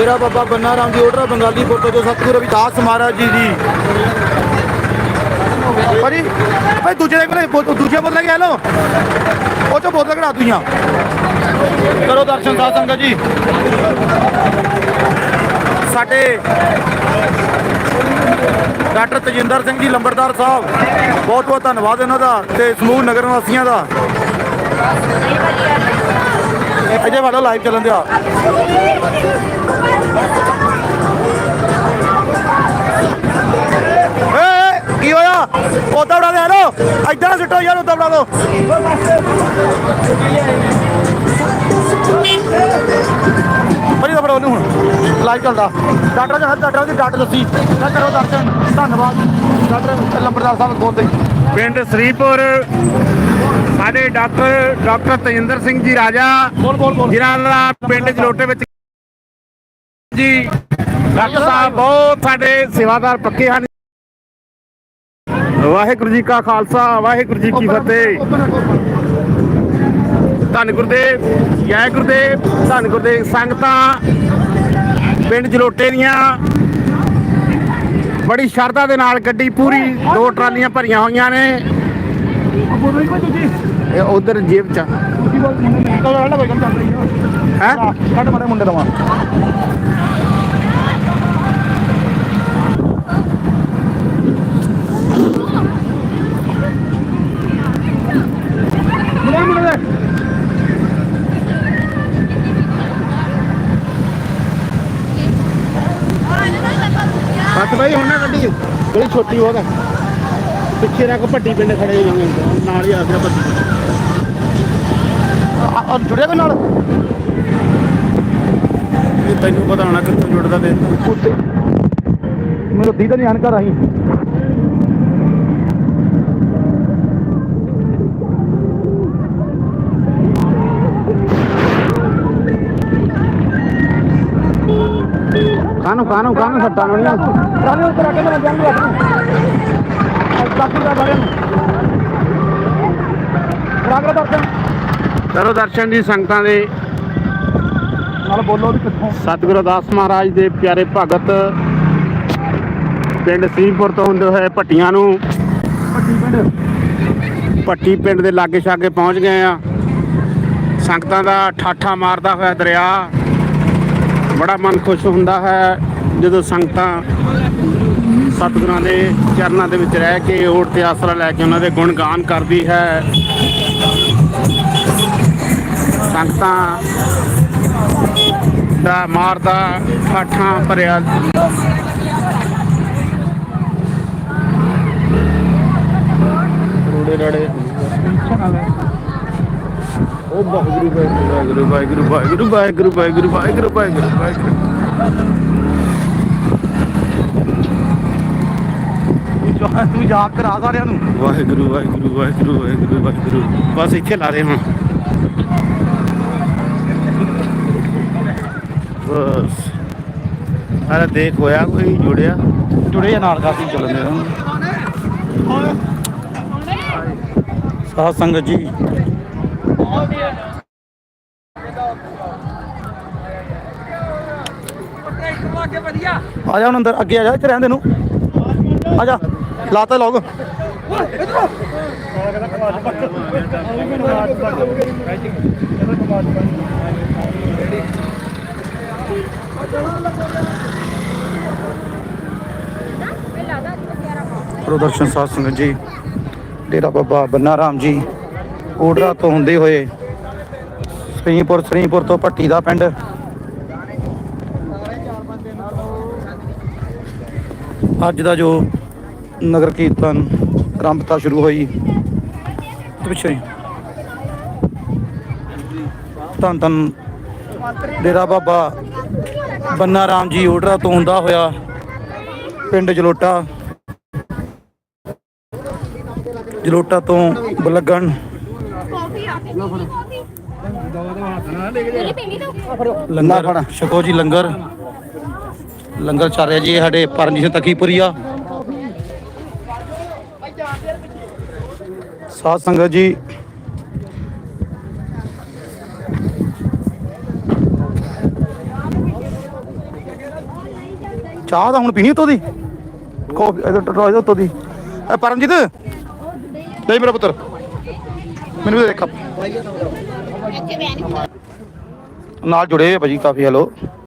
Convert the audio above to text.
ਡੇਰਾ Baba Banna Ram ji Odra Bengali photo ਤੋਂ। ਜੋ ਸਤਿਗੁਰੂ ਵਿਕਾਸ ਮਹਾਰਾਜ ਜੀ ਦੀ। ਭਾਜੀ, ਭਾਈ ਦੂਜੇ ਦੇ ਕੋਲੇ ਦੂਜੇ ਬੋਤਲ ਗਿਆ ਲਓ। ਉਹ ਚੋਂ ਬੋਤਲ ਕਢਾ ਦੂਈਆਂ। ਕਰੋ ਦਰਸ਼ਨ ਸਾਧ ਸੰਗਤ ਜੀ। ਸਾਡੇ ਡਾਕਟਰ ਤਜਿੰਦਰ ਸਿੰਘ ਜੀ, ਲੰਬੜਦਾਰ ਸਾਹਿਬ, ਬਹੁਤ ਬਹੁਤ ਧੰਨਵਾਦ ਇਹਨਾਂ ਦਾ ਤੇ ਸਮੂਹ ਨਗਰ ਵਾਸੀਆਂ ਦਾ। ਅਜੇ ਵਾਲਾ ਲਾਈਵ ਚੱਲਣ ਦਿਆ। ਬੜੀ ਦਾ ਫੜੋ ਉਹਨੂੰ ਹੁਣ। ਲਾਈਵ ਚੱਲਦਾ। ਡਾਕਟਰ ਜੀ ਡਾਕਟਰ ਦੀ ਡਾਕਟਰ ਦੱਸੀ। ਮੈਂ ਕਰੋ ਦਰਸ਼ਨ। ਧੰਨਵਾਦ। ਡਾਕਟਰ ਲੰਬੜਦਾਰ ਸਾਹਿਬ ਕੋਲ ਤੇ। ਪਿੰਡ ਸ੍ਰੀਪੁਰ। ਸਾਡੇ ਡਾਕਟਰ ਡਾਕਟਰ ਤਜਿੰਦਰ ਸਿੰਘ ਜੀ ਰਾਜਾ। ਬੋਲ ਬੋਲ ਬੋਲ। ਜਿਨ੍ਹਾਂ ਦਾ ਪਿੰਡ ਜਲੋਟੇ ਵਿੱਚ ਜੀ। ਡਾਕਟਰ ਸਾਹਿਬ ਬਹੁਤ ਸਾਡੇ ਸੇਵਾਦਾਰ ਪੱਕੇ ਹਨ। ਵਾਹਿਗੁਰੂ ਜੀ ਕਾ ਖਾਲਸਾ ਵਾਹਿਗੁਰੂ ਜੀ ਕੀ ਫਤਿਹ। ਧੰਨ ਗੁਰਦੇਵ ਜੈ ਗੁਰਦੇਵ ਧੰਨ ਗੁਰਦੇਵ ਸੰਗਤਾਂ ਪਿੰਡ ਜਲੋਟੇ ਦੀਆਂ। ਬੜੀ ਸ਼ਰਧਾ ਦੇ ਨਾਲ ਗੱਡੀ ਪੂਰੀ ਦੋ ਟਰਾਲੀਆਂ ਭਰੀਆਂ ਹੋਈਆਂ ਨੇ। ਇਹ ਉਧਰ ਜੇਬ ਚ ਹੈ? ਕੱਢ ਮਾਰੇ ਮੁੰਡੇ ਦਾ ਬਾਈ ਹੁਣ ਨਾ ਗੱਡੀ ਬੜੀ ਛੋਟੀ ਬਹੁਤ ਹੈ ਪਿੱਛੇ ਰੱਖ ਭੱਟੀ ਪਿੰਡ ਖੜੇ ਹੋਏ ਨਾਲ ਹੀ ਆ ਗਿਆ ਭੱਟੀ ਆ ਜੁੜਿਆ ਕੋ ਨਾਲ? ਇਹ ਤੈਨੂੰ ਪਤਾ ਹੋਣਾ ਕਿੱਥੋਂ ਜੁੜਦਾ ਤੇ ਉੱਤੇ। ਮੈਨੂੰ ਦੀਦਾ ਨਹੀਂ ਘਰ ਆਈ। ਰੱਖ ਕੇ ਮੈਂ ਜਾਂਗੀ ਆਪਣੀ ਕਾਫੀ ਦਾ ਬਾਰੇ ਰਾਗਰਾ ਦਰਸ਼ਨ। ਕਰੋ ਦਰਸ਼ਨ ਜੀ ਸੰਗਤਾਂ ਦੇ। ਨਾਲ ਬੋਲੋ ਵੀ ਕਿੱਥੋਂ। ਸਤਿਗੁਰੂ ਦਾਸ ਮਹਾਰਾਜ ਦੇ ਪਿਆਰੇ ਭਗਤ ਪਿੰਡ ਸਿੰਘਪੁਰ ਤੋਂ ਹੁੰਦੇ ਹੋਏ ਭੱਟੀਆਂ ਨੂੰ ਪੱਟੀ ਪਿੰਡ। ਭੱਟੀ ਪਿੰਡ ਦੇ ਲਾਗੇ ਛਾਗੇ ਪਹੁੰਚ ਗਏ ਆ। ਸੰਗਤਾਂ ਦਾ ਠਾਠਾ ਮਾਰਦਾ ਹੋਇਆ ਦਰਿਆ ਬੜਾ ਮਨ ਖੁਸ਼ ਹੁੰਦਾ ਹੈ। ਜਦੋਂ ਸੰਗਤਾਂ ਸਤਿਗੁਰਾਂ ਦੇ ਚਰਨਾਂ ਦੇ ਵਿੱਚ ਰਹਿ ਕੇ ਓਟ ਤੇ ਆਸਰਾ ਲੈ ਕੇ ਉਹਨਾਂ ਦੇ ਗੁਣ ਗਾਨ ਕਰਦੀ ਹੈ, ਸੰਗਤਾਂ ਦਾ ਮਾਰਦਾ ਠਾਠਾਂ ਭਰਿਆ। ਰੋੜੇ ਰੜੇ। ਉਹ ਵਾਹਿਗੁਰੂ ਵਾਹਿਗੁਰੂ ਵਾਹਿਗੁਰੂ ਵਾਹਿਗੁਰੂ ਵਾਹਿਗੁਰੂ ਵਾਹਿਗੁਰੂ ਵਾਹਿਗੁਰੂ ਵਾਹਿਗੁਰੂ ਵਾਹਿਗੁਰੂ। ਤੂੰ ਯਾਦ ਕਰਾ ਸਾਰਿਆਂ ਨੂੰ। ਵਾਹਿਗੁਰੂ ਵਾਹਿਗੁਰੂ ਵਾਹਿਗੁਰੂ ਵਾਹਿਗੁਰੂ ਵਾਹਿਗੁਰੂ। ਬਸ ਇੱਥੇ ਲਾ ਰਹੇ ਹਾਂ। ਬਸ। ਅਰੇ ਦੇਖ ਹੋਇਆ ਕੋਈ? ਜੁੜਿਆ? ਜੁੜੇ ਆ ਨਾਲ ਕਾਫੀ ਚੱਲਦੇ ਹਨ ਸਾਧ ਸੰਗਤ ਜੀ। ਆ ਜਾ ਹੁਣ ਅੰਦਰ ਅੱਗੇ ਆ ਜਾ ਇੱਥੇ ਰਹਿੰਦੇ ਨੂੰ। ਆ ਜਾ। ਲਾਤਾ ਲੋਗ ਪ੍ਰਦਰਸ਼ਨ ਸਾਧ ਸੰਗਤ ਜੀ, ਡੇਰਾ ਬਾਬਾ ਬੰਨਾ ਰਾਮ ਜੀ, ਓਡਰਾ ਤੋਂ ਹੁੰਦੇ ਹੋਏ ਸ੍ਰੀਪੁਰ ਸ੍ਰੀਪੁਰ ਤੋਂ ਭੱਟੀ ਦਾ ਪਿੰਡ। ਅੱਜ ਦਾ ਜੋ ਨਗਰ ਕੀਰਤਨ ਆਰੰਭਤਾ ਸ਼ੁਰੂ ਹੋਈ। ਪਿੱਛੇ। ਧੰਨ ਧੰਨ ਡੇਰਾ ਬਾਬਾ ਬੰਨਾ ਰਾਮ ਜੀ ਓਡਰਾ ਤੋਂ ਹੁੰਦਾ ਹੋਇਆ ਪਿੰਡ ਜਲੋਟਾ। ਜਲੋਟਾ ਤੋਂ ਬਲਗਣ। ਲੰਗਰ ਛਕੋ ਜੀ ਲੰਗਰ। ਲੰਗਰ ਚੱਲ ਰਿਹਾ ਜੀ ਸਾਡੇ ਪਰਮਜੀਤ ਤਕੀਪੁਰੀ ਸਾਧ ਸੰਗਤ ਜੀ। ਚਾਹ ਤਾਂ ਹੁਣ ਪੀਣੀ ਉਤੋਂ ਦੀ? ਕੋਫੀ ਇਹਦੇ ਟੋਏ ਉਤੋਂ ਦੀ। ਇਹ ਪਰਮਜੀਤ। ਨਹੀਂ ਮੇਰਾ ਪੁੱਤਰ। ਮੈਨੂੰ ਦੇਖ। ਨਾਲ ਜੁੜੇ ਭਾਜੀ ਕਾਫੀ ਹੈਲੋ